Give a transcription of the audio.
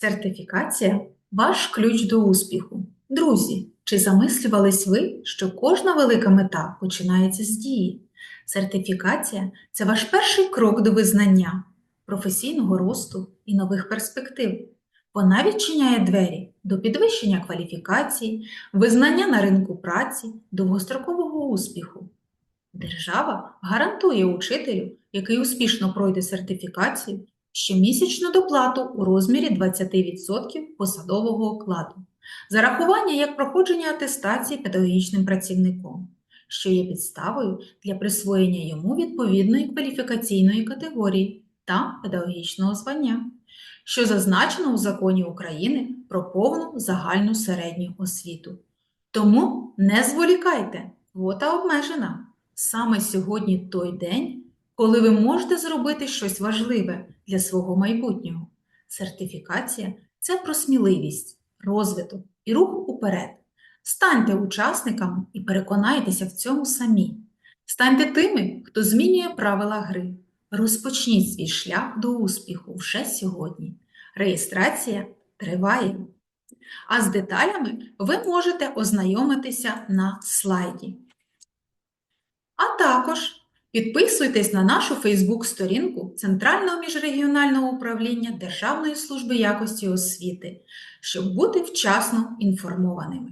Сертифікація ваш ключ до успіху. Друзі, чи замислювались ви, що кожна велика мета починається з дії? Сертифікація це ваш перший крок до визнання, професійного росту і нових перспектив. Вона відчиняє двері до підвищення кваліфікації, визнання на ринку праці, довгострокового успіху. Держава гарантує учителю, який успішно пройде сертифікацію, щомісячну доплату у розмірі 20% посадового окладу, зарахування як проходження атестації педагогічним працівником, що є підставою для присвоєння йому відповідної кваліфікаційної категорії та педагогічного звання, що зазначено у Законі України про повну загальну середню освіту. Тому не зволікайте, квота обмежена. Саме сьогодні той день, коли ви можете зробити щось важливе для свого майбутнього. Сертифікація це про сміливість, розвиток і рух уперед. Станьте учасниками і переконайтеся в цьому самі. Станьте тими, хто змінює правила гри. Розпочніть свій шлях до успіху вже сьогодні. Реєстрація триває. А з деталями ви можете ознайомитися на слайді. А також підписуйтесь на нашу Фейсбук-сторінку Центрального міжрегіонального управління Державної служби якості освіти, щоб бути вчасно інформованими.